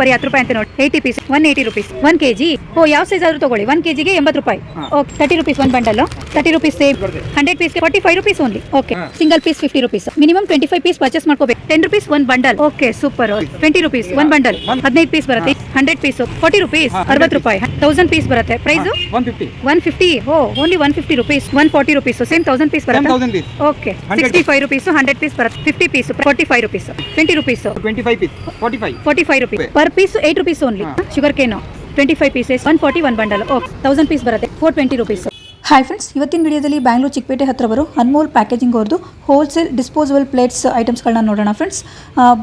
ಬರೀ ಹತ್ತು ರೂಪಾಯಿ ಅಂತ ನೋಡಿ. Eighty piece one eighty rupees one K G ಓ ಯಾವ ಸೈಜ್ ಆದ್ರೂ ತಗೊಳ್ಳಿ. ಒನ್ ಕೆ ಜಿಗೆ ಎಂಬತ್ತು ರೂಪಾಯಿ. Okay thirty rupees one bundle thirty rupees save hundred ಪೀಸ್ಗೆ forty five rupees only okay single piece fifty rupees minimum twenty five piece purchase ಮಾಡ್ಕೋಬೇಕು. Ten rupees one bundle okay super twenty rupees one bundle ಹದಿನೈದು piece ಬರುತ್ತೆ. Hundred piece forty rupees ಅರವತ್ತು ರೂಪಾಯಿ. Thousand piece ಬರುತ್ತೆ. Price one fifty one fifty ಓ only one fifty rupees one forty rupees same thousand piece ten ಬರುತ್ತೆ thousand piece okay 100 sixty five rupees hundred piece ಬರುತ್ತೆ. Fifty piece forty five rupees twenty rupees twenty five piece forty five forty five rupees Okay. Per piece eight rupees only sugar cane twenty five pieces one forty one bundle okay thousand piece ಬರುತ್ತೆ four twenty rupees hi friends ಇವತ್ತಿನ ವಿಡಿಯೋದಲ್ಲಿ ಬ್ಯಾಂಗ್ಳೂರು ಚಿಕ್ಕಪೇಟೆ ಹತ್ರ ಬರೋ Anmol packaging ಅವ್ರದ್ದು wholesale disposable plates ಐಟಮ್ಸ್ಗಳನ್ನ ನೋಡೋಣ friends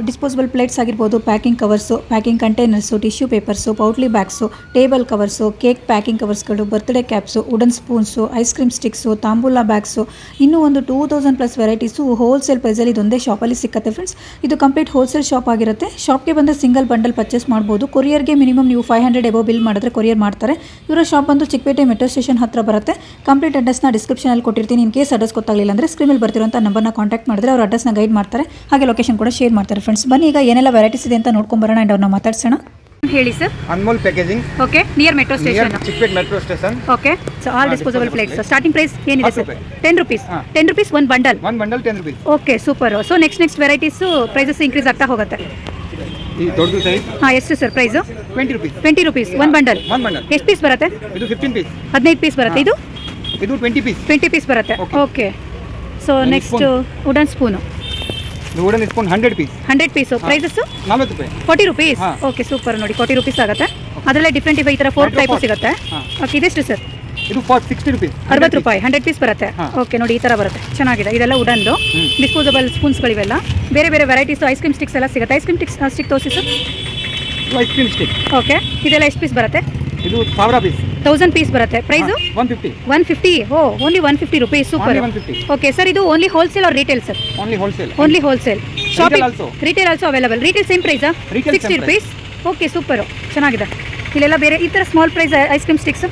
disposable plates ಆಗಿರ್ಬೋದು packing covers packing containers tissue papers potli bags table covers cake packing ಕವರ್ಸ್ಗಳು birthday caps wooden spoons ice cream sticks ತಾಂಬೂಲ bags ಇನ್ನೂ ಒಂದು two thousand plus varieties wholesale ಪ್ರೈಸಲ್ಲಿ ಇದೊಂದೇ ಶಾಪಲ್ಲಿ ಸಿಕ್ಕತ್ತೆ ಫ್ರೆಂಡ್ಸ್ ಇದು ಕಂಪ್ಲೀಟ್ ಹೋಲ್ಸೇಲ್ ಶಾಪ್ ಆಗಿರುತ್ತೆ. ಶಾಪ್ಗೆ ಬಂದರೆ ಸಿಂಗಲ್ ಬಂಡಲ್ ಪರ್ಚೇಸ್ ಮಾಡ್ಬೋದು. ಕೊರಿಯರ್ಗೆ ಮಿನಿಮಮ್ ನೀವು ಫೈವ್ ಹಂಡ್ರೆಡ್ ಎಬೋ ಬಿಲ್ ಮಾಡಿದ್ರೆ ಕೊರಿಯರ್ ಮಾಡ್ತಾರೆ. ಇವರ ಶಾಪ್ ಬಂದು ಚಿಕ್ಕಪೇಟೆ ಮೆಟ್ರೋ ಸ್ಟೇಷನ್ ಹತ್ರ ಬರುತ್ತೆ. ಕಂಪ್ಲೀಟ್ ಅಡ್ರೆಸ್ನ ಡಿಸ್ಕ್ರಿಪ್ಷನಲ್ಲಿ ಕೊಟ್ಟಿರ್ತೀನಿ. ಇನ್ ಕೇಸ್ ಅಡ್ರೆಸ್ ಗೊತ್ತಾಗಲಿಲ್ಲ ಅಂದರೆ ಸ್ಕ್ರೀನಲ್ಲಿ ಬರ್ತಿರೋಂಥ ನಂಬರ್ನ ಕಾಂಟ್ಯಾಕ್ಟ್ ಮಾಡಿದ್ರೆ ಅವ್ರ ಅಡ್ರೆಸ್ನ ಗೈಡ್ ಮಾಡ್ತಾರೆ. ಹಾಗೆ ಲೊಕೇಶನ್ ಕೂಡ ಶೇರ್ ಮಾಡ್ತಾರೆ ಫ್ರೆಂಡ್ಸ್ ಬನ್ನಿ ಈಗ ಏನೆಲ್ಲ ವೆರೈಟೀಸ್ ಇದೆ ಅಂತ ನೋಡ್ಕೊಂಬರೋಣ ಆ್ಯಂಡ್ ಅವ್ರನ್ನ ಮಾತಾಡ್ಸೋಣ. ಹೇಳಿ sir Anmol packaging okay near metro station Chickpet metro station okay so all disposable plates starting price ಏನಿದೆ sir. Ten rupees. Ten rupees one bundle one bundle ten rupees okay super so next next varieties prices increase ಆಗ್ತಾ ಹೋಗುತ್ತೆ. ಈ ದೊಡ್ಡ size ಹಾಂ ಎಷ್ಟು sir price twenty rupees twenty rupees one bundle one bundle ಎಷ್ಟು piece ಬರುತ್ತೆ? ಇದು fifteen piece ಹದಿನೈದು ಪೀಸ್ ಬರುತ್ತೆ. ಇದು? ಇದು ಟ್ವೆಂಟಿ ಪೀಸ್ ಟ್ವೆಂಟಿ ಪೀಸ್ ಬರುತ್ತೆ. Okay so next. Wooden spoon wooden spoon hundred piece hundred piece prices ನಲ್ವತ್ತು ರೂಪಾಯಿ ಫಾರ್ಟಿ ರುಪೀಸ್ ಓಕೆ ಸೂಪರ್ ನೋಡಿ ಫಾರ್ಟಿ ರುಪೀಸ್ ಆಗುತ್ತೆ. ಅದರಲ್ಲೇ ಡಿಫ್ರೆಂಟ್ ಈ ಥರ ಫೋರ್ ಟೈಪ್ ಸಿಗುತ್ತೆ. ಓಕೆ ಇದೆಷ್ಟು ಸರ್ ಇದು ಫಾರ್ ಸಿಕ್ಸ್ಟಿ ರುಪೀಸ್ ಅರವತ್ತು ರೂಪಾಯಿ. ಹಂಡ್ರೆಡ್ ಪೀಸ್ ಬರುತ್ತೆ. ಓಕೆ ನೋಡಿ ಈ ಥರ ಬರುತ್ತೆ. ಚೆನ್ನಾಗಿದೆ. ಇದೆಲ್ಲ ಉಡನ್ದು. ಡಿಸ್ಪೋಸಬಲ್ ಸ್ಪೂನ್ಸ್ಗಳಿವೆಲ್ಲ ಬೇರೆ ಬೇರೆ ವೆರೈಟೀಸ್ ಐಸ್ ಕ್ರೀಮ್ ಸ್ಟಿಕ್ಸ್ ಎಲ್ಲ ಸಿಗುತ್ತೆ. ಐಸ್ ಕ್ರೀಮ್ ಸ್ಟಿಕ್ಸ್ ಸ್ಟಿಕ್ ತೋರಿಸಿ sir ice cream stick okay ಇದೆಲ್ಲ ಎಷ್ಟು ಪೀಸ್ ಬರುತ್ತೆ? ಇದು ಸಾವಿರ ಪೀಸ್ ತೌಸಂಡ್ ಪೀಸ್ ಬರುತ್ತೆ. Price one fifty one fifty ಓ only one fifty rupees super Only 150. Okay sir ಇದು only wholesale or retail sir only wholesale only wholesale shopping. Retail also available retail same ಪ್ರೈಸಾ sixty rupees okay super ಚೆನ್ನಾಗಿದೆ. ಇಲ್ಲೆಲ್ಲ ಬೇರೆ ಈ ಥರ small price ice cream sticks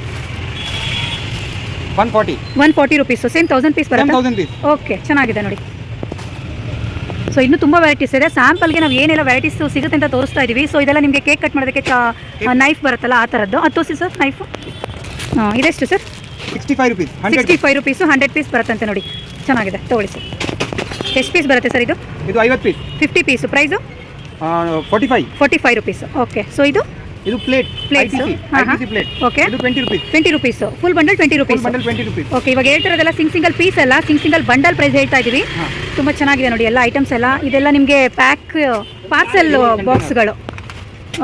one forty one forty rupees same thousand piece ಬರುತ್ತೆ? Okay ಚೆನ್ನಾಗಿದೆ ನೋಡಿ. So ಇನ್ನು ತುಂಬ ವೆರೈಟೀಸ್ ಇದೆ. ಸ್ಯಾಂಪಲ್ಗೆ ನಾವು ಏನೆಲ್ಲ ವೆರೈಟೀಸ್ ಸಿಗುತ್ತೆ ಅಂತ ತೋರಿಸ್ತಾ ಇದ್ದೀವಿ ಸೊ ಇದೆಲ್ಲ ನಿಮಗೆ ಕೇಕ್ ಕಟ್ ಮಾಡೋದಕ್ಕೆ ನೈಫ್ ಬರುತ್ತಲ್ಲ ಆ ಥರದ್ದು ಅದು ತೋರಿಸಿ ಸರ್ ನೈಫು ಇದೆಷ್ಟು sir sixty five rupees hundred sixty five rupees hundred piece ಬರುತ್ತಂತೆ ನೋಡಿ. ಚೆನ್ನಾಗಿದೆ ತಗೊಳ್ಳಿ ಸರ್ ಎಷ್ಟು ಪೀಸ್ ಬರುತ್ತೆ ಸರ್ ಇದು? ಇದು ಐವತ್ತು piece fifty piece price forty five forty five rupees okay so ಇದು? ಇದು ಪ್ಲೇಟ್ ಪ್ಲೇಟ್ ಪ್ಲೇಟ್ ಓಕೆ ಇದು twenty rupees twenty rupees full bundle twenty rupees bundle twenty rupees okay ಇವಾಗ ಹೇಳ್ತಿರೋದೆಲ್ಲ ಸಿಂಗ್ ಸಿಂಗಲ್ ಪೀಸ್ ಅಲ್ಲ ಸಿಂಗ್ ಸಿಂಗಲ್ ಬಂಡಲ್ ಪ್ರೈಸ್ ಹೇಳ್ತಾ ಇದ್ದೀವಿ ತುಂಬಾ ತುಂಬ ಚೆನ್ನಾಗಿದೆ ನೋಡಿ ಎಲ್ಲ ಐಟಮ್ಸ್ ಎಲ್ಲ. ಇದೆಲ್ಲ ನಿಮಗೆ ಪ್ಯಾಕ್ ಪಾರ್ಸೆಲ್ ಬಾಕ್ಸ್ಗಳು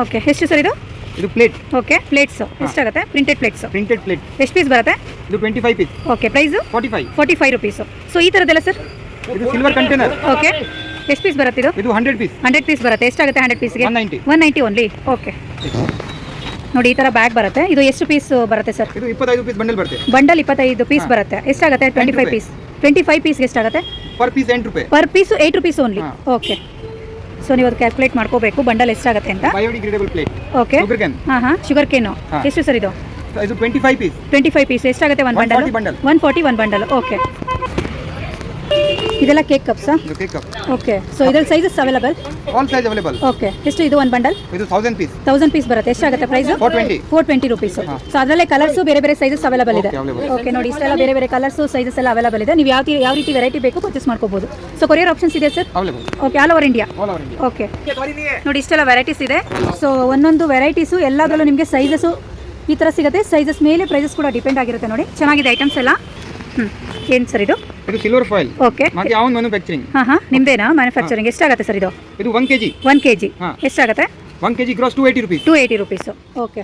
ಓಕೆ ಎಷ್ಟು ಸರ್ ಇದು? ಇದು ಪ್ಲೇಟ್ ಓಕೆ ಪ್ಲೇಟ್ಸ್ ಎಷ್ಟಾಗುತ್ತೆ? ಪ್ರಿಂಟೆಡ್ ಪ್ಲೇಟ್ಸ್ ಪ್ರಿಂಟೆಡ್ ಪ್ಲೇಟ್ ಎಷ್ಟು ಪೀಸ್ ಬರುತ್ತೆ? ಇದು twenty five piece okay price forty five forty five rupees so ಈ ಥರದ್ದೆಲ್ಲ ಸರ್ ಇದು ಸಿಲ್ವರ್ ಕಂಟೈನರ್ ಓಕೆ ಎಷ್ಟು ಪೀಸ್ ಬರುತ್ತೆ ಇದು? ಇದು ಹಂಡ್ರೆಡ್ ಪೀಸ್ ಹಂಡ್ರೆಡ್ ಪೀಸ್ ಬರುತ್ತೆ. ಎಷ್ಟಾಗುತ್ತೆ ಹಂಡ್ರೆಡ್ ಪೀಸ್ಗೆ 190. ಒನ್ ನೈಂಟಿ ಓನ್ಲಿ ಓಕೆ ನೋಡಿ ಈ ಥರ ಬ್ಯಾಗ್ ಬರುತ್ತೆ. ಇದು ಎಷ್ಟು ಪೀಸ್ ಬರುತ್ತೆ ಸರ್ ಇದು ಇಪ್ಪತ್ತೈದು ಪೀಸ್ ಬಂಡಲ್ ಬರುತ್ತೆ. ಬಂಡಲ್ ಇಪ್ಪತ್ತೈದು ಪೀಸ್. ಬರುತ್ತೆ. ಎಷ್ಟಾಗುತ್ತೆ? Twenty five. Piece twenty five ಪೀಸ್ಗೆ ಎಷ್ಟಾಗುತ್ತೆ? ಪರ್ ಪೀಸ್ ಎಂಟು ರೂಪಾಯಿ. Per piece eight rupees only okay so ನೀವು ಅದು ಕ್ಯಾಲ್ಕುಲೇಟ್ ಮಾಡ್ಕೋಬೇಕು. ಬಂಡಲ್ ಎಷ್ಟಾಗುತ್ತೆ ಅಂತ. Biodegradable plate okay sugar cane ಹಾಂ ಹಾಂ. ಶುಗರ್ ಕೇನು ಎಷ್ಟು ಸರ್ ಇದು? ಇದು twenty five piece twenty five piece ಎಷ್ಟಾಗುತ್ತೆ one bundle 140 bundle. One forty one bundle okay ಇದೆಲ್ಲ ಕೇಕ್ ಕಪ್ಸಾ ಇದು ಕೇಕ್ ಕಪ್ ಓಕೆ ಸೊ ಇದ್ರಲ್ಲಿ sizes available all size available okay ಎಷ್ಟು ಇದು ಒಂದು ಬಂಡಲ್ ಇದು 1000 ಪೀಸ್ 1000 ಪೀಸ್ ಬರುತ್ತೆ. ಎಷ್ಟಾಗುತ್ತೆ ಪ್ರೈಸ್ 420. ಫೋರ್ ಟ್ವೆಂಟಿ ರುಪೀಸ್ ಹಾ. ಸೊ ಅದರಲ್ಲೇ ಕಲರ್ಸು ಬೇರೆ ಬೇರೆ ಸೈಜಸ್ ಅವೈಲೇಬಲ್ ಇದೆ. ಓಕೆ ನೋಡಿ ಇಷ್ಟೆಲ್ಲ ಬೇರೆ ಬೇರೆ ಕಲರ್ಸು ಸೈಜಸ್ ಎಲ್ಲ ಅವೈಲಬಲ್ ಇದೆ. ನೀವು ಯಾವ ಯಾವ ರೀತಿ ವೆರೈಟಿ ಬೇಕು ಪರ್ಚೇಸ್ ಮಾಡ್ಕೋಬಹುದು ಸೊ ಕೊರಿಯರ್ ಆಪ್ಷನ್ಸ್ ಇದೆ sir okay all over India all over India okay ನೋಡಿ ಇಷ್ಟೆಲ್ಲ ವೆರೈಟೀಸ್ ಇದೆ. ಸೊ ಒಂದೊಂದು ವೆರೈಟೀಸು ಎಲ್ಲದರಲ್ಲೂ ನಿಮಗೆ ಸೈಜಸ್ಸು ಈ ಥರ ಸಿಗುತ್ತೆ. ಸೈಜಸ್ ಮೇಲೆ ಪ್ರೈಸಸ್ ಕೂಡ ಡಿಪೆಂಡ್ ಆಗಿರುತ್ತೆ ನೋಡಿ. ಚೆನ್ನಾಗಿದೆ ಐಟಮ್ಸ್ ಎಲ್ಲ. ಏನು ಸರ್ ಇದು? ಇದು ಸಿಲ್ವರ್ ಫಾಯಿಲ್ ಓಕೆ ಮತ್ತೆ ಯಾವ ಮ್ಯಾನುಫ್ಯಾಕ್ಚರಿಂಗ್ ಹಾಂ ಹಾಂ. ನಿಮ್ಮದೇನಾ ಮ್ಯಾನುಫ್ಯಾಕ್ಚರಿಂಗ್ ಎಷ್ಟಾಗುತ್ತೆ ಸರ್ ಇದು? ಇದು one K G one K G ಹಾ. ಎಷ್ಟಾಗುತ್ತೆ one K G gross two eighty rupees two eighty rupees okay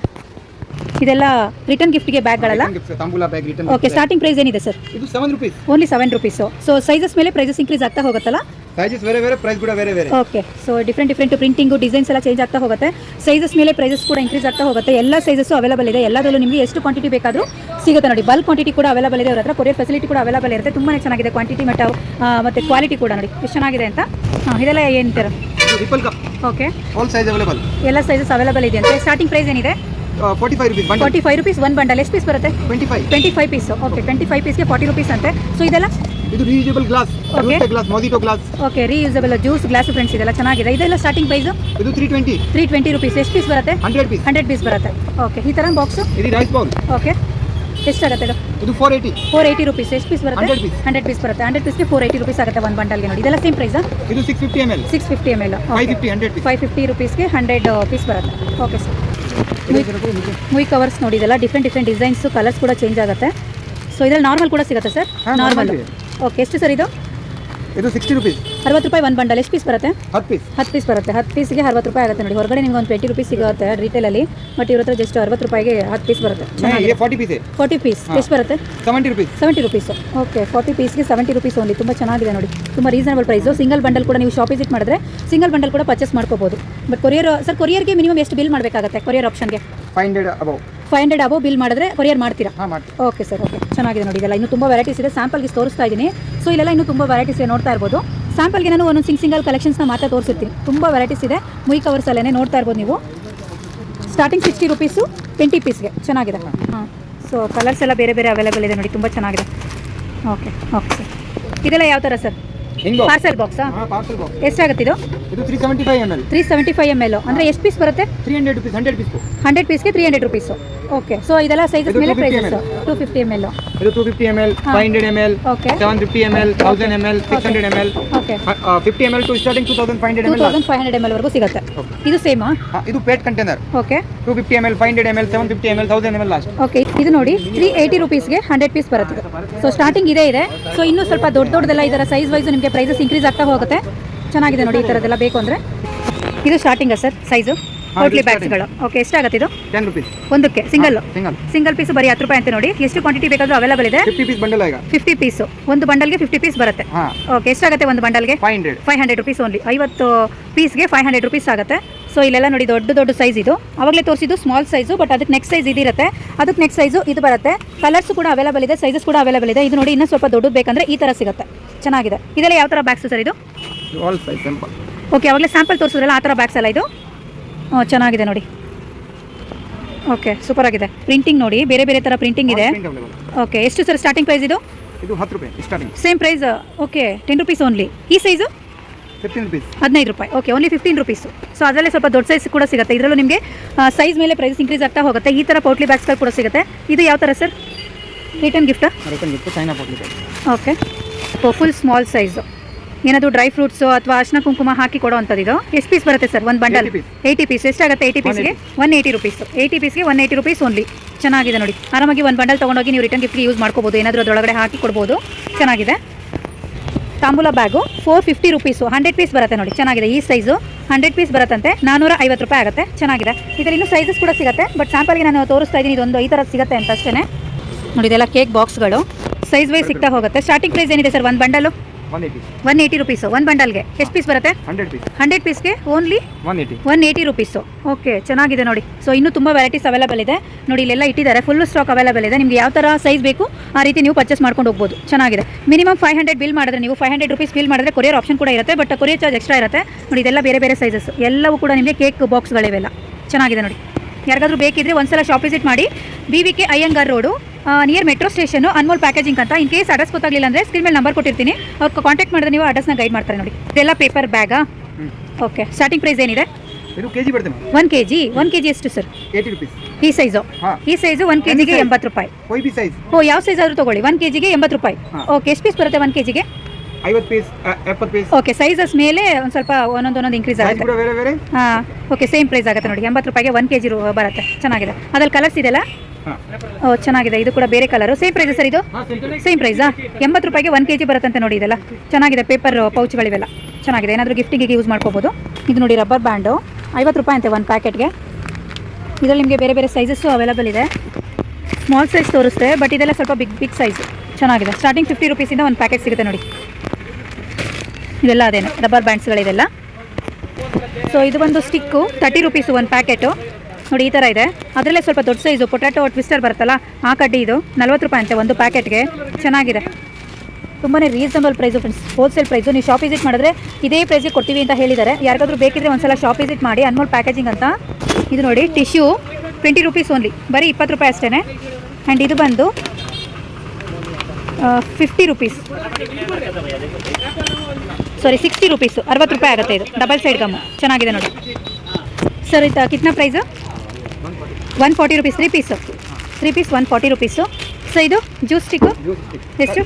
ಇದೆಲ್ಲ ರಿಟರ್ನ್ ಗಿಫ್ಟ್ಗೆ ಬ್ಯಾಗ್ಗಳಲ್ಲ ತಾಂಬೂಲ bag return okay starting price ಏನಿದೆ ಸರ್ ಇದು seven rupees only seven rupees so sizes ಮೇಲೆ prices increase ಆಗ್ತಾ ಹೋಗುತ್ತಲ್ಲ? ಸೈಜಸ್ ಬೇರೆ ಬೇರೆ ಪ್ರೈಸ್ ಕೂಡ ಬೇರೆ ಬೇರೆ. Okay so different different printing designs ಎಲ್ಲ ಚೇಂಜ್ ಆಗ್ತಾ ಹೋಗುತ್ತೆ. ಸೈಜಸ್ ಮೇಲೆ ಪ್ರೈಸಸ್ ಕೂಡ ಇನ್ಕ್ರೀಸ್ ಆಗ್ತಾ ಹೋಗುತ್ತೆ. ಎಲ್ಲ ಸೈಜಸ್ಸು ಅವೈಲಬಲ್ ಇದೆ. ಎಲ್ಲದರಲ್ಲೂ ನಿಮಗೆ ಎಷ್ಟು ಕ್ವಾಂಟಿಟಿ ಬೇಕಾದರೂ ಸಿಗುತ್ತೆ ನೋಡಿ. ಬಲ್ಕ್ ಕ್ವಾಂಟಿಟಿ ಕೂಡ ಅವೈಲಬಲ್ ಇದೆ. ಅವ್ರ ಹತ್ರ ಕೊರಿಯರ್ ಫೆಸಿಲಿಟಿ ಕೂಡ ಅವೈಲಬಲ್ ಇರುತ್ತೆ. ತುಂಬಾ ಚೆನ್ನಾಗಿದೆ ಕ್ವಾಂಟಿಟಿ ಮತ್ತು ಮತ್ತು ಕ್ವಾಲಿಟಿ ಕೂಡ ನೋಡಿ. ಎಷ್ಟು ಚೆನ್ನಾಗಿದೆ ಅಂತ. ಹಾಂ ಇದೆಲ್ಲ ಏನಂತೀರ ಓಕೆ ಆಲ್ ಸೈಜ್ ಅವೈಲೇಬಲ್ ಎಲ್ಲ ಸೈಜಸ್ ಅವೈಲಬಲ್ ಇದೆ ಅಂತ. ಸ್ಟಾರ್ಟಿಂಗ್ ಪ್ರೈಸ್ ಏನಿದೆ? Forty five rupees forty five rupees one bundle ಎಷ್ಟು ಪೀಸ್ ಬರುತ್ತೆ? Twenty five twenty five piece okay twenty five ಪೀಸ್ಗೆ forty rupees ಅಂತೆ. ಸೊ ಇದೆಲ್ಲ ಇದು reusable glass Okay. Glass mojito glass okay reusable juice glass friends ಇದೆಲ್ಲ ಚೆನ್ನಾಗಿದೆ. ಇದೆಲ್ಲ starting price ಇದು three twenty three twenty rupees ಎಷ್ಟು ಪೀಸ್ ಬರುತ್ತೆ? ಹಂಡ್ರೆಡ್ ಪೀಸ್ ಹಂಡ್ರೆಡ್ ಪೀಸ್ ಬರುತ್ತೆ. ಓಕೆ ಈ ಥರ ಬಾಕ್ಸ್ ಇದು ರೈಸ್ ಬೌಲ್ ಓಕೆ ಎಷ್ಟಾಗುತ್ತೆ ಇದು? ಇದು four eighty four eighty rupees ಎಷ್ಟು ಪೀಸ್ ಬರುತ್ತೆ? 100 ಪೀಸ್ ಹಂಡ್ರೆಡ್ ಪೀಸ್ ಬರುತ್ತೆ. ಹಂಡ್ರೆಡ್ ಪೀಸ್ಗೆ ಫೋರ್ ಏಯ್ಟಿ ರುಪೀಸ್ ಆಗುತ್ತೆ ಒಂದು ಬಂಡಲ್ಗೆ ನೋಡಿ. ಇದೆಲ್ಲ ಸೇಮ್ ಪ್ರೈಸಾ ಇದು six fifty M L six fifty M L five fifty hundred piece five fifty ರುಪೀಸ್ಗೆ hundred piece ಬರುತ್ತೆ. ಓಕೆ ಸರ್ ಮುಯ್ ಕವರ್ಸ್ ನೋಡಿ. ಇದೆಲ್ಲ ಡಿಫ್ರೆಂಟ್ ಡಿಫ್ರೆಂಟ್ ಡಿಸೈನ್ಸು ಕಲರ್ಸ್ ಕೂಡ ಚೇಂಜ್ ಆಗುತ್ತೆ. ಸೊ ಇದ್ರಲ್ಲಿ ನಾರ್ಮಲ್ ಕೂಡ ಸಿಗುತ್ತೆ ಸರ್ ನಾರ್ಮಲ್. ಓಕೆ ಎಷ್ಟು ಸರ್ ಇದು? ಇದು ಸಿಕ್ಸ್ಟಿ ರುಪೀಸ್ ಅರವತ್ತು ರೂಪಾಯಿ ಒಂದು ಬಂಡಲ್. ಎಷ್ಟು ಪೀಸ್ ಬರುತ್ತೆ? ಹತ್ತು ಪೀಸ್ ಹತ್ತು ಪೀಸ್ ಬರುತ್ತೆ. ಹತ್ತು ಪೀಸ್ಗೆ ಅರವತ್ತು ರೂಪಾಯಿ ಆಗುತ್ತೆ ನೋಡಿ. ಹೊರಗಡೆ ನಿಮ್ಗೆ ಒಂದು ಟ್ವೆಂಟಿ ರುಪೀಸ್ ಸಿಗುತ್ತೆ ರಿಟೇಲಲ್ಲಿ ಬಟ್ ಇವ್ರ ಹತ್ರ ಜಸ್ಟ್ ಅರವತ್ತು ರೂಪಾಯಿಗೆ ಹತ್ತು ಪೀಸ್ ಬರುತ್ತೆ. ಫಾರ್ಟಿ ಪೀಸ್ ಫಾರ್ಟಿ ಪೀಸ್ ಎಷ್ಟು ಬರುತ್ತೆ? Seventy rupees seventy rupees okay forty ಪೀಸ್ಗೆ seventy rupees only ತುಂಬ ಚೆನ್ನಾಗಿದೆ ನೋಡಿ. ತುಂಬ ರೀಸನಬಲ್ ಪ್ರೈಸು ಸಿಂಗಲ್ ಬಂಡಲ್ ಕೂಡ ನೀವು ಶಾಪ್ ವಿಸಿಟ್ ಮಾಡಿದ್ರೆ ಸಿಂಗಲ್ ಬಂಡಲ್ ಕೂಡ ಪರ್ಚೇಸ್ ಮಾಡ್ಕೋಬೋದು. ಬಟ್ ಕೊರಿಯರ್ ಸರ್ ಕೊರಿಯರ್ಗೆ ಮಿನಿಮಮ್ ಎಷ್ಟು ಬಿಲ್ ಮಾಡಬೇಕಾಗುತ್ತೆ? Courier ಆಪ್ಷನ್ಗೆ five hundred above five hundred above bill ಮಾಡಿದ್ರೆ ಕೊರಿಯರ್ ಮಾಡ್ತೀರಾ? ಓಕೆ ಸರ್ ಓಕೆ ಚೆನ್ನಾಗಿದೆ ನೋಡಿ ಇದೆಲ್ಲ ಇನ್ನು ತುಂಬ ವೆರೈಟೀಸ್ ಇದೆ. ಸ್ಯಾಂಪಲ್ಗೆ ತೋರಿಸ್ತಾ ಇದ್ದೀನಿ. ಸೊ ಇಲ್ಲೆಲ್ಲ ಇನ್ನು ತುಂಬ ವೆರೈಟೀಸ್ ಇದೆ ನೋಡ್ತಾ ಇರ್ಬೋದು. ಸ್ಯಾಂಪಲ್ಗೆ ನಾನು ಒಂದೊಂದು ಸಿಂಗ್ ಸಿಂಗಲ್ ಕಲೆಕ್ಷನ್ಸ್ನ ಮಾತ್ರ ತೋರಿಸಿರ್ತೀನಿ. ತುಂಬ ವೆರೈಟೀಸ್ ಇದೆ. ಮುಯ್ ಕವರ್ಸ್ ಅಲ್ಲೇ ನೋಡ್ತಾ ಇರ್ಬೋದು ನೀವು. ಸ್ಟಾರ್ಟಿಂಗ್ ಸಿಕ್ಸ್ಟಿ ರುಪೀಸು ಟ್ವೆಂಟಿ ಪೀಸ್ಗೆ ಚೆನ್ನಾಗಿದೆ. ಹಾಂ. ಸೊ ಕಲರ್ಸ್ ಎಲ್ಲ ಬೇರೆ ಬೇರೆ ಅವೈಲೇಬಲ್ ಇದೆ ನೋಡಿ ತುಂಬ ಚೆನ್ನಾಗಿದೆ. ಓಕೆ ಓಕೆ ಇದೆಲ್ಲ ಯಾವ ಥರ ಸರ್ ಪಾರ್ಸೆಲ್ ಬಾಕ್ಸ್ ಎಷ್ಟಾಗುತ್ತೆ ಇದು? ಇದು three seventy five M L three seventy five M L ಅಂದರೆ ಎಷ್ಟು ಪೀಸ್ ಬರುತ್ತೆ? Three hundred rupees hundred piece hundred ಪೀಸ್ಗೆ three hundred rupees okay so ಇದೆಲ್ಲ ಸೈಜಸ್ ಮೇಲೆ price two fifty M L ಇದು two fifty M L five hundred M L seven fifty M L thousand M L six hundred M L fifty M L to starting two thousand five hundred M L thousand five hundred M L ವರೆಗೂ ಸಿಗುತ್ತೆ. ಇದು ಸೇಮಾ ಇದು PET container okay two fifty M L five hundred M L seven fifty M L thousand M L last okay ಇದು ನೋಡಿ three eighty ರುಪೀಸ್ಗೆ hundred piece ಬರುತ್ತೆ. So starting ಇದೇ ಇದೆ. ಸೊ ಇನ್ನೂ ಸ್ವಲ್ಪ ದೊಡ್ಡ ದೊಡ್ಡದೆಲ್ಲ ಇದರ ಸೈಜ್ ವೈಸ್ ನಿಮಗೆ ಪ್ರೈಸಸ್ ಇನ್ಕ್ರೀಸ್ ಆಗ್ತಾ ಹೋಗುತ್ತೆ. ಚೆನ್ನಾಗಿದೆ ನೋಡಿ ಈ ಥರದ್ದೆಲ್ಲ ಬೇಕು ಅಂದರೆ. ಇದು ಸ್ಟಾರ್ಟಿಂಗಾ ಸರ್ ಸೈಜು ಹೋಟ್ಲಿ ಬ್ಯಾಗ್ಸ್ಗಳು ಓಕೆ ಎಷ್ಟಾಗುತ್ತೆ ಇದು? ಟೆನ್ ರುಪೀಸ್ ಒಂದಕ್ಕೆ ಸಿಂಗಲ್ ಸಿಂಗಲ್ ಪೀಸ್ ಬರೀ ಹತ್ತು ರೂಪಾಯಿ ಅಂತ ನೋಡಿ. ಎಷ್ಟು ಕ್ವಾಂಟಿಟಿ ಬೇಕಾದರೂ ಅವೈಲೇಬಲ್ ಇದೆ? Fifty piece bundle fifty piece ಒಂದು ಬಂಡಲ್ಗೆ ಫಿಫ್ಟಿ ಪೀಸ್ ಬರುತ್ತೆ. ಓಕೆ ಎಷ್ಟಾಗುತ್ತೆ ಒಂದು ಬಂಡಲ್ಗೆ five hundred five hundred rupees only ಐವತ್ತು ಪೀಸ್ಗೆ ಫೈವ್ ಹಂಡ್ರೆಡ್ ರುಪೀಸ್ ಆಗುತ್ತೆ. ಸೊ ಇಲ್ಲೆಲ್ಲ ನೋಡಿ ದೊಡ್ಡ ದೊಡ್ಡ ಸೈಜ್ ಇದು. ಅವಾಗಲೇ ತೋರಿಸಿದ್ದು ಸ್ಮಾಲ್ ಸೈಜು ಬಟ್ ಅದಕ್ಕೆ ನೆಕ್ಸ್ಟ್ ಸೈಜ್ ಇದಿರುತ್ತೆ. ಅದಕ್ಕೆ ನೆಕ್ಸ್ಟ್ ಸೈಜು ಇದು ಬರುತ್ತೆ. ಕಲರ್ಸ್ ಕೂಡ ಅವೈಲೇಬಲ್ ಇದೆ ಸೈಜಸ್ ಕೂಡ ಅವೈಲೇಬಲ್ ಇದೆ. ಇದು ನೋಡಿ ಇನ್ನೂ ಸ್ವಲ್ಪ ದೊಡ್ಡದು ಬೇಕಂದ್ರೆ ಈ ಥರ ಸಿಗುತ್ತೆ. ಚೆನ್ನಾಗಿದೆ. ಇದೆಲ್ಲ ಯಾವ ಥರ ಬ್ಯಾಗ್ಸು ಸರ್ ಇದು? ಓಕೆ ಅವಾಗಲೇ ಸ್ಯಾಂಪಲ್ ತೋರಿಸಿದ್ರಲ್ಲ ಆ ಥರ ಬ್ಯಾಗ್ಸ್ ಎಲ್ಲ ಇದು? ಹ್ಞೂ ಚೆನ್ನಾಗಿದೆ ನೋಡಿ. ಓಕೆ ಸೂಪರ್ ಆಗಿದೆ. ಪ್ರಿಂಟಿಂಗ್ ನೋಡಿ ಬೇರೆ ಬೇರೆ ಥರ ಪ್ರಿಂಟಿಂಗ್ ಇದೆ. ಓಕೆ ಎಷ್ಟು ಸರ್ ಸ್ಟಾರ್ಟಿಂಗ್ ಪ್ರೈಸ್ ಇದು? ಇದು ಹತ್ತು ರೂಪಾಯಿ starting same price okay ten rupees only ಈ ಸೈಜು ಫಿಫ್ಟೀನ್ ರುಪೀಸ್ ಹದಿನೈದು ರೂಪಾಯಿ. Okay only fifteen rupees so ಅದರಲ್ಲೇ ಸ್ವಲ್ಪ ದೊಡ್ಡ ಸೈಜ್ ಕೂಡ ಸಿಗುತ್ತೆ. ಇದರಲ್ಲೂ ನಿಮಗೆ ಸೈಜ್ ಮೇಲೆ ಪ್ರೈಸ್ ಇನ್ಕ್ರೀಸ್ ಆಗ್ತಾ ಹೋಗುತ್ತೆ. ಈ ಥರ ಪೌಟ್ಲಿ ಬ್ಯಾಗ್ಸ್ಗಳು ಕೂಡ ಸಿಗುತ್ತೆ. ಇದು ಯಾವ ಥರ ಸರ್ ರಿಟರ್ನ್ ಗಿಫ್ಟಾ return gift China potli okay full small size ಏನಾದರೂ ಡ್ರೈ ಫ್ರೂಟ್ಸು ಅಥವಾ ಅರ್ಶಿನ ಕುಂಕುಮ ಹಾಕಿ ಕೊಡುವಂಥದ್ದು ಇದು? ಎಷ್ಟು ಪೀಸ್ ಬರುತ್ತೆ ಸರ್ ಒಂದು ಬಂಡಲ್ 80 piece. ಏಯ್ಟಿ ಪೀಸ್ ಎಷ್ಟಾಗುತ್ತೆ ಏಯ್ಟಿ ಪೀಸ್ಗೆ ಒನ್ ಏಯ್ಟಿ ರುಪೀಸ್ ಏಯ್ಟಿ ಪೀಸ್ಗೆ ಒನ್ ಏಯ್ಟಿ ರುಪೀಸ್ ಓನ್ಲಿ ಚೆನ್ನಾಗಿದೆ ನೋಡಿ. ಆರಾಮಾಗಿ ಒಂದು ಬಂಡಲ್ ತೊಗೊಂಡೋಗಿ ನೀವು ರಿಟರ್ನ್ ಗಿಫ್ಟ್ಗೆ ಯೂಸ್ ಮಾಡ್ಕೋಬೋದು. ಏನಾದರೂ ಅದರೊಳಗಡೆ ಹಾಕಿ ಕೊಡ್ಬೋದು. ಚೆನ್ನಾಗಿದೆ. ತಾಂಬೂಲ bag four fifty rupees hundred piece ಬರುತ್ತೆ ನೋಡಿ. ಚೆನ್ನಾಗಿದೆ. ಈ ಸೈಜು ಹಂಡ್ರೆಡ್ ಪೀಸ್ ಬರುತ್ತಂತೆ. ನಾನೂರ ಐವತ್ತು ರೂಪಾಯಿ ಆಗುತ್ತೆ. ಚೆನ್ನಾಗಿದೆ. ಇದರಲ್ಲಿ ಇನ್ನೂ ಸೈಜಸ್ ಕೂಡ ಸಿಗುತ್ತೆ. ಬಟ್ ಸ್ಯಾಂಪಲ್ಗೆ ನಾನು ತೋರಿಸ್ತಾ ಇದ್ದೀನಿ. ಇದೊಂದು ಈ ಥರ ಸಿಗುತ್ತೆ ಅಂತ ಅಷ್ಟೇ ನೋಡಿ, ಇದೆಲ್ಲ ಕೇಕ್ ಬಾಕ್ಸ್ಗಳು ಸೈಜ್ ವೈಸ್ ಸಿಗ್ತಾ ಹೋಗುತ್ತೆ. ಸ್ಟಾರ್ಟಿಂಗ್ ಪ್ರೈಸ್ ಏನಿದೆ ಸರ್ ಒಂದು bundle one eighty one rupees ಒಂದು ಬಂಡಲ್ಗೆ ಎಷ್ಟು ಪೀಸ್ ಬರುತ್ತೆ? Hundred piece hundred ಪೀಸ್ಗೆ only one eighty one eighty rupees okay ಚೆನ್ನಾಗಿದೆ ನೋಡಿ. ಸೊ ಇನ್ನೂ ತುಂಬ ವೆರೈಟೀಸ್ ಅವೈಲೇಬಲ್ ಇದೆ. ನೋಡಿ ಇಲ್ಲೆಲ್ಲ ಇಟ್ಟಿದ್ದಾರೆ. ಫುಲ್ ಸ್ಟಾಕ್ ಅವೈಲೇಬಲ್ ಇದೆ. ನಿಮಗೆ ಯಾವ ಥರ ಸೈಜ್ ಬೇಕು ಆ ರೀತಿ ನೀವು ಪರ್ಚೇಸ್ ಮಾಡ್ಕೊಂಡು ಹೋಗ್ಬೋದು. ಚೆನ್ನಾಗಿದೆ. ಮಿನಿಮಮ್ ಫೈವ್ ಹಂಡ್ರೆಡ್ ಬಿಲ್ ಮಾಡಿದ್ರೆ ನೀವು ಫೈವ್ ಹಂಡ್ರೆಡ್ ರುಪೀಸ್ ಬಿಲ್ ಮಾಡಿದ್ರೆ ಕೊರಿಯರ್ ಆಪ್ಷನ್ ಕೂಡ ಇರುತ್ತೆ ಬಟ್ ಕೊರಿಯರ್ ಚಾರ್ಜ್ ಎಕ್ಸ್ಟ್ರಾ ಇರುತ್ತೆ. ನೋಡಿ ಇದೆಲ್ಲ ಬೇರೆ ಬೇರೆ ಸೈಜಸ್ ಎಲ್ಲವೂ ಕೂಡ ನಿಮಗೆ ಕೇಕ್ ಬಾಕ್ಸ್ಗಳಿವೆಲ್ಲ ಚೆನ್ನಾಗಿದೆ ನೋಡಿ. ಯಾರಿಗಾದ್ರೂ ಬೇಕಿದ್ರೆ ಒಂದ್ಸಲ ಶಾಪ್ ವಿಸಿಟ್ ಮಾಡಿ. B V K Iyengar road near metro station Anmol packaging ಅಂತ. ಇನ್ ಕೇಸ್ ಅಡ್ರೆಸ್ ಗೊತ್ತಾಗಲಿಲ್ಲ ಅಂದರೆ ಸ್ಕ್ರೀನ್ ಮೇಲೆ ನಂಬರ್ ಕೊಟ್ಟಿರ್ತೀನಿ. ಅವ್ರು ಕಾಂಟ್ಯಾಕ್ಟ್ ಮಾಡಿದ್ರೆ ನೀವು ಅಡ್ರೆಸ್ನ ಗೈಡ್ ಮಾಡ್ತಾರೆ ನೋಡಿ. ಇದೆಲ್ಲ ಪೇಪರ್ ಬ್ಯಾಗಾ ಓಕೆ ಸ್ಟಾರ್ಟಿಂಗ್ ಪ್ರೈಸ್ ಏನಿದೆ? One K G one K G ಎಷ್ಟು ಸರ್ ಈ ಸೈಜು ಈ ಸೈಜು ಒನ್ ಕೆ ಜಿಗೆ ಎಂಬತ್ತು ರೂಪಾಯಿ. ಓ ಯಾವ ಸೈಜ್ ಆದರೂ ತಗೊಳ್ಳಿ. ಒನ್ ಕೆ ಜಿಗೆ ಎಂಬತ್ತು ರೂಪಾಯಿ. ಓಕೆ ಎಷ್ಟು ಪೀಸ್ ಬರುತ್ತೆ ಒನ್ ಕೆ ಜಿಗೆ ಐವತ್ತು ಪೀಸ್ ಎಪ್ಪತ್ತು ಪೀಸ್ ಓಕೆ ಸೈಜಸ್ ಮೇಲೆ ಒಂದು ಸ್ವಲ್ಪ ಒಂದೊಂದು ಒಂದೊಂದು ಇನ್ಕ್ರೀಸ್ ಆಗುತ್ತೆ. ಕೂಡ ಬೇರೆ ಬೇರೆ? ಹಾಂ ಓಕೆ ಸೇಮ್ ಪ್ರೈಸ್ ಆಗುತ್ತೆ ನೋಡಿ. ಎಂಬತ್ತು ರೂಪಾಯಿಗೆ ಒನ್ ಕೆ ಜಿ ಬರುತ್ತೆ. ಚೆನ್ನಾಗಿದೆ. ಅದ್ರಲ್ಲಿ ಕಲರ್ಸ್ ಇದೆಯಲ್ಲ? ಓ ಚೆನ್ನಾಗಿದೆ. ಇದು ಕೂಡ ಬೇರೆ ಕಲರು ಸೇಮ್ ಪ್ರೈಸ್ ಸರ್ ಇದು? ಸೇಮ್ ಪ್ರೈಸಾ ಎಂಬತ್ತು ರೂಪಾಯಿಗೆ ಒನ್ ಕೆ ಜಿ ಬರುತ್ತಂತೆ ನೋಡಿ ಇದೆಲ್ಲ. ಚೆನ್ನಾಗಿದೆ. ಪೇಪರ್ ಪೌಚ್ಗಳಿವೆಲ್ಲ ಚೆನ್ನಾಗಿದೆ. ಏನಾದರೂ ಗಿಫ್ಟಿಗೆ ಯೂಸ್ ಮಾಡ್ಕೋಬೋದು. ಇದು ನೋಡಿ ರಬ್ಬರ್ ಬ್ಯಾಂಡು ಐವತ್ತು ರೂಪಾಯಿ ಅಂತೆ ಒಂದು ಪ್ಯಾಕೆಟ್ಗೆ ಇದರಲ್ಲಿ ನಿಮಗೆ ಬೇರೆ ಬೇರೆ ಸೈಜಸ್ಸು ಅವೈಲೇಬಲ್ ಇದೆ. ಸ್ಮಾಲ್ ಸೈಜ್ ತೋರಿಸ್ತೆ ಬಟ್ ಇದೆಲ್ಲ ಸ್ವಲ್ಪ ಬಿಗ್ ಬಿಗ್ ಸೈಜ್ ಚೆನ್ನಾಗಿದೆ. ಸ್ಟಾರ್ಟಿಂಗ್ ಫಿಫ್ಟಿ ರುಪೀಸಿಂದ ಒಂದು ಪ್ಯಾಕೆಟ್ ಸಿಗುತ್ತೆ ನೋಡಿ. ಇದೆಲ್ಲ ಅದೇನೆ ರಬ್ಬರ್ ಬ್ಯಾಂಡ್ಸ್ಗಳಿದೆಲ್ಲ ಸೊ ಇದು ಒಂದು ಸ್ಟಿಕ್ಕು ತರ್ಟಿ ರುಪೀಸು ಒಂದು ಪ್ಯಾಕೆಟು ನೋಡಿ, ಈ ಥರ ಇದೆ. ಅದರಲ್ಲೇ ಸ್ವಲ್ಪ ದೊಡ್ಡ ಸೈಜು ಪೊಟ್ಯಾಟೊ ಟ್ವಿಸ್ಟರ್ ಬರುತ್ತಲ್ಲ, ಆ ಕಡ್ಡಿ ಇದು, ನಲ್ವತ್ತು ರೂಪಾಯಿ ಅಂತೆ ಒಂದು ಪ್ಯಾಕೆಟ್ಗೆ ಚೆನ್ನಾಗಿದೆ. ತುಂಬಾ reasonable price friends wholesale price ನೀವು ಶಾಪ್ ವಿಸಿಟ್ ಮಾಡಿದ್ರೆ ಇದೇ ಪ್ರೈಸಿಗೆ ಕೊಡ್ತೀವಿ ಅಂತ ಹೇಳಿದ್ದಾರೆ. ಯಾರಿಗಾದ್ರೂ ಬೇಕಿದ್ರೆ ಒಂದ್ಸಲ ಶಾಪ್ ವಿಸಿಟ್ ಮಾಡಿ ಅನ್ಮೋಲ್ ಪ್ಯಾಕೇಜಿಂಗ್ ಅಂತ. ಇದು ನೋಡಿ ಟಿಶ್ಯೂ ಟ್ವೆಂಟಿ ರುಪೀಸ್ ಓನ್ಲಿ ಬರೀ ಇಪ್ಪತ್ತು ರೂಪಾಯಿ ಅಷ್ಟೇ ಆ್ಯಂಡ್ ಇದು ಬಂದು fifty rupees sorry sixty rupees ಅರವತ್ತು ರೂಪಾಯಿ ಆಗುತ್ತೆ ಇದು. ಡಬಲ್ ಸೈಡ್ ಗಮ್ಮು ಚೆನ್ನಾಗಿದೆ ನೋಡಿ. ಸರ್ ಇದು ಕಿತ್ನಾ price one forty rupees three piece three piece one forty rupees so ಇದು ಜ್ಯೂಸ್ ಸ್ಟಿಕ್ಕು ಎಷ್ಟು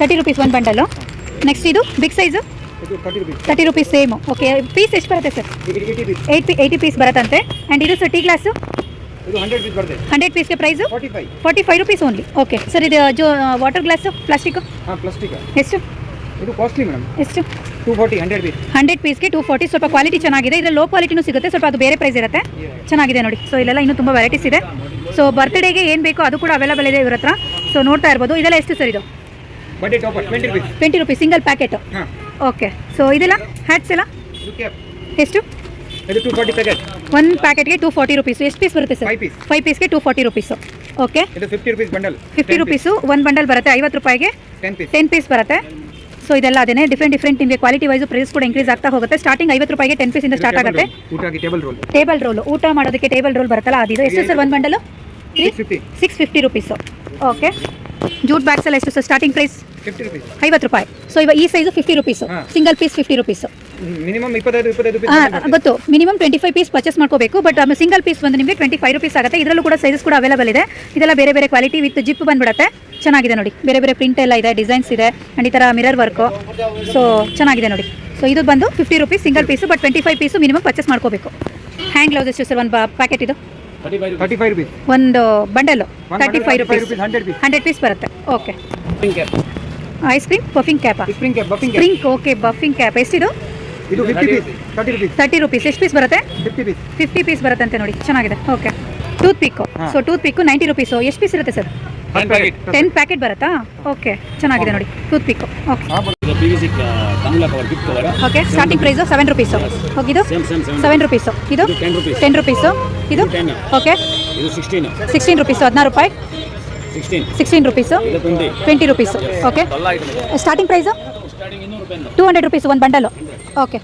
ತರ್ಟಿ ರುಪೀಸ್ ಒನ್ ಒಂದು ಬಂಡಲು ನೆಕ್ಸ್ಟ್ ಇದು big size thirty rupees same okay piece ಎಷ್ಟು ಬರುತ್ತೆ sir eighty P eighty piece ಬರುತ್ತಂತೆ. And ಇದು sir tea glass hundred ಪೀಸ್ಗೆ price forty five rupees only okay sir ಇದು ಜೋ water glass plastic ಎಷ್ಟು ಇದು costly madam ಎಷ್ಟು? Two forty hundred piece hundred ಪೀಸ್ಗೆ two forty ಸ್ವಲ್ಪ quality ಚೆನ್ನಾಗಿದೆ. ಇದರಲ್ಲಿ ಲೋ ಕ್ವಾಲಿಟಿನೂ ಸಿಗುತ್ತೆ ಸ್ವಲ್ಪ ಅದು ಬೇರೆ ಪ್ರೈಸ್ ಇರುತ್ತೆ. ಚೆನ್ನಾಗಿದೆ ನೋಡಿ. ಸೊ ಇಲ್ಲೆಲ್ಲ ಇನ್ನೂ ತುಂಬ ವೆರೈಟೀಸ್ ಇದೆ. ಸೊ ಬರ್ತ್ಡೇಗೆ ಏನು ಬೇಕೋ ಅದು ಕೂಡ ಅವೈಲೇಬಲ್ ಇದೆ ಇವ್ರ ಹತ್ರ ಸೊ ನೋಡ್ತಾ ಇರ್ಬೋದು. ಇದೆಲ್ಲ ಎಷ್ಟು ಸರ್ ಇದು? ಟ್ವೆಂಟಿ ರುಪೀಸ್ ಸಿಂಗಲ್ ಪ್ಯಾಕೆಟ್ ಹಾಂ. ಓಕೆ ಸೊ ಇದೆಲ್ಲ ಹ್ಯಾಟ್ಸ್ ಎಲ್ಲ? ಎಷ್ಟು? ಇದು ಟೂ ಫಾರ್ಟಿ ಪ್ಯಾಕೆಟ್ ಒಂದು ಪ್ಯಾಕೆಟ್ಗೆ ಟೂ ಫಾರ್ಟಿ ರುಪೀಸ್ ಎಷ್ಟು ಪೀಸ್ ಬರುತ್ತೆ ಸರ್. ಫೈವ್ ಪೀಸ್ಗೆ ಟೂ ಫಾರ್ಟಿ ರುಪೀಸು ಓಕೆ ಇದು fifty rupees bundle fifty rupees ಒಂದು ಬಂಡಲ್ ಬರುತ್ತೆ. ಐವತ್ತು ರೂಪಾಯಿಗೆ ಟೆನ್ ಪೀಸ್ ಬರುತ್ತೆ. ಸೊ ಇದೆಲ್ಲ ಅದೇ ಡಿಫ್ರೆಂಟ್ ಡಿಫ್ರೆಂಟ್ ನಿಮಗೆ ಕ್ವಾಲಿಟಿ ವೈಸ್ ಪ್ರೈಸ್ ಕೂಡ ಇನ್ಕ್ರೀಸ್ ಆಗ್ತಾ ಹೋಗುತ್ತೆ. ಸ್ಟಾರ್ಟಿಂಗ್ ಐವತ್ತು ರೂಪಾಯಿಗೆ ಟೆನ್ ಇಂದ ಸ್ಟಾರ್ಟ್ ಆಗುತ್ತೆ. ಟೇಬಲ್ ರೋಲ್ ಊಟ ಮಾಡೋದಕ್ಕೆ ಟೇಬಲ್ ರೋಲ್ ಬರುತ್ತಲ್ಲ ಅದು ಎಷ್ಟು ಸರ್ ಒಂದು bundle six fifty rupees okay jute bags ಎಲ್ಲ ಎಷ್ಟು sir starting price fifty rupees ಐವತ್ತು ರೂಪಾಯಿ. ಸೊ ಇವಾಗ ಈ ಸೈಜ್ ಫಿಫ್ಟಿ ರುಪೀಸ್ ಹಾ. Single piece fifty rupees minimum ಇಪ್ಪತ್ತೈದು ಇಪ್ಪತ್ತೈದು ಹಾಂ ಪೀಸ್ ಗೊತ್ತು. Minimum twenty five piece purchase ಮಾಡ್ಕೋಬೇಕು ಬಟ್ ಸಿಂಗಲ್ ಪೀಸ್ ಬಂದು ನಿಮಗೆ ಟ್ವೆಂಟಿ ಫೈವ್ ರುಪೀಸ್ ಆಗುತ್ತೆ. ಇದರಲ್ಲೂ ಕೂಡ ಸೈಜಸ್ ಕೂಡ ಅವೈಲೇಬಲ್ ಇದೆ. ಇದೆಲ್ಲ ಬೇರೆ ಬೇರೆ ಕ್ವಾಲಿಟಿ ವಿತ್ ಜಿಪ್ ಬಂದ್ಬಿಡುತ್ತೆ. ಚೆನ್ನಾಗಿದೆ ನೋಡಿ. ಬೇರೆ ಬೇರೆ ಪ್ರಿಂಟ್ ಎಲ್ಲ ಇದೆ ಡಿಸೈನ್ಸ್ ಇದೆ ಆ್ಯಂಡ್ ಈ ಥರ ಮಿರರ್ ವರ್ಕು ಸೊ ಚೆನ್ನಾಗಿದೆ ನೋಡಿ. ಸೊ ಇದು ಬಂದು fifty rupees single piece but twenty five piece minimum purchase ಮಾಡ್ಕೋಬೇಕು. ಹ್ಯಾಂಗ್ ಗ್ಲೌಸ್ ಎಷ್ಟು ಸರ್ ಒಂದು ಪ್ಯಾಕೆಟ್ ಇದು? ತರ್ಟಿ ಫೈವ್ ರುಪೀಸ್ ಒಂದು bundle. Thirty five 35 rupees rupees, 100 piece. Hundred piece ಬರುತ್ತೆ okay ice cream puffing ಕ್ಯಾಪಾ spring cap buffing spring okay buffing cap ಎಷ್ಟಿದು? ಇದು fifty piece thirty rupees thirty rupees ಎಷ್ಟು piece ಬರುತ್ತೆ? Fifty piece fifty piece ಬರುತ್ತಂತೆ ನೋಡಿ. ಚೆನ್ನಾಗಿದೆ. Okay toothpick so toothpick ninety rupees ಎಷ್ಟು piece ಇರುತ್ತೆ sir? Ten packet ಬರುತ್ತಾ? Okay ಚೆನ್ನಾಗಿದೆ ನೋಡಿ. Toothpick okay okay starting price seven rupees ಹೋಗಿದ್ದು? ಸೆವೆನ್ ರುಪೀಸು ಇದು? ಇದು 10 rupees. ಟೆನ್ ರುಪೀಸು ಇದು? ಓಕೆ ಸಿಕ್ಸ್ಟೀನ್ ರುಪೀಸು ಹದಿನಾರು ರೂಪಾಯಿ. Sixteen rupees twenty rupees okay starting price two hundred rupees ಒಂದು ಬಂಡಲು ಓಕೆ